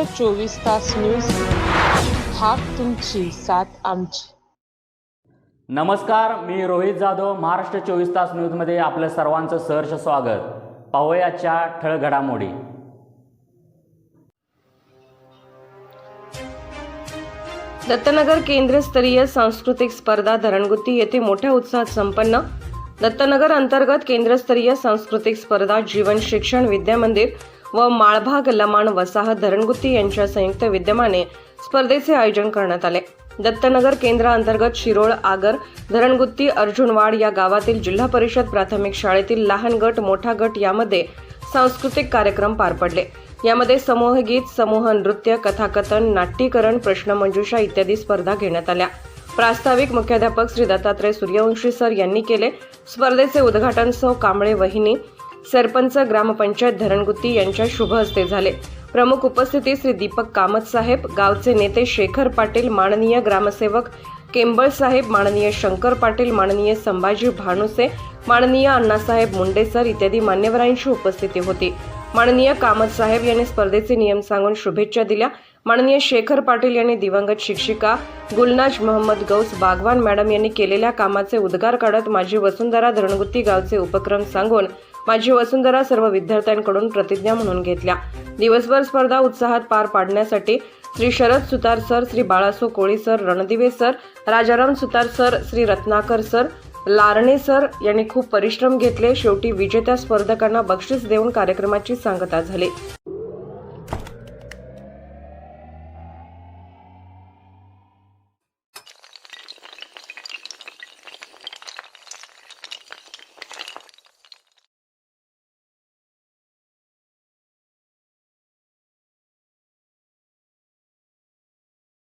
महाराष्ट्र चोवीस तास न्यूज हाक तुमची साथ आमची. नमस्कार मी रोहित जाधव महाराष्ट्र चोवीस तास न्यूजमध्ये आपलं सर्वांचं सहर्ष स्वागत. पाहूयाच्या ठळक घडामोडी दत्तनगर केंद्रस्तरीय सांस्कृतिक स्पर्धा धरणगुत्ती येथे मोठ्या उत्साहात संपन्न. दत्तनगर अंतर्गत केंद्रस्तरीय सांस्कृतिक स्पर्धा जीवन शिक्षण विद्यामंदिर व माळभाग लमाण वसाहत धरणगुत्ती यांच्या संयुक्त विद्यमाने स्पर्धेचे आयोजन करण्यात आले. दत्तनगर केंद्राअंतर्गत शिरोळ आगर धरणगुत्ती अर्जुनवाड या गावातील जिल्हा परिषद प्राथमिक शाळेतील लहान गट मोठा गट यामध्ये सांस्कृतिक कार्यक्रम पार पडले. यामध्ये समूहगीत समूह नृत्य कथाकथन नाट्यीकरण प्रश्नमंजुषा इत्यादी स्पर्धा घेण्यात आल्या. प्रास्ताविक मुख्याध्यापक श्री दत्तात्रय सूर्यवंशी सर यांनी केले. स्पर्धेचे उद्घाटन सौ कांबळे वहिनी सरपंच ग्रामपंचायत धरणगुत्ती यांच्या शुभ हस्ते झाले. प्रमुख उपस्थिती श्री दीपक कामत साहेब गावचे नेते शेखर पाटील माननीय ग्रामसेवक केंबळ साहेब माननीय शंकर पाटील माननीय संभाजी भानुसे माननीय अण्णासाहेब मुंडे सर इत्यादी मान्यवरांची उपस्थिती होती. माननीय कामत साहेब यांनी स्पर्धेचे नियम सांगून शुभेच्छा दिल्या. माननीय शेखर पाटील यांनी दिवंगत शिक्षिका गुलनाज मोहम्मद गौस बागवान मॅडम यांनी केलेल्या कामाचे उद्गार काढत माझी वसुंधरा धरणगुत्ती गावचे उपक्रम सांगून माझी वसुंधरा सर्व विद्यार्थ्यांकडून प्रतिज्ञा म्हणून घेतल्या. दिवसभर स्पर्धा उत्साहात पार पाडण्यासाठी Shri Sharad Sutar sir Shri Balaso Koli sir Randive sir Rajaram Sutar sir Shri Ratnakar sir Larane sir यांनी खूप परिश्रम घेतले. शेवटी विजेत्या स्पर्धकांना बक्षीस देऊन कार्यक्रमाची सांगता झाली.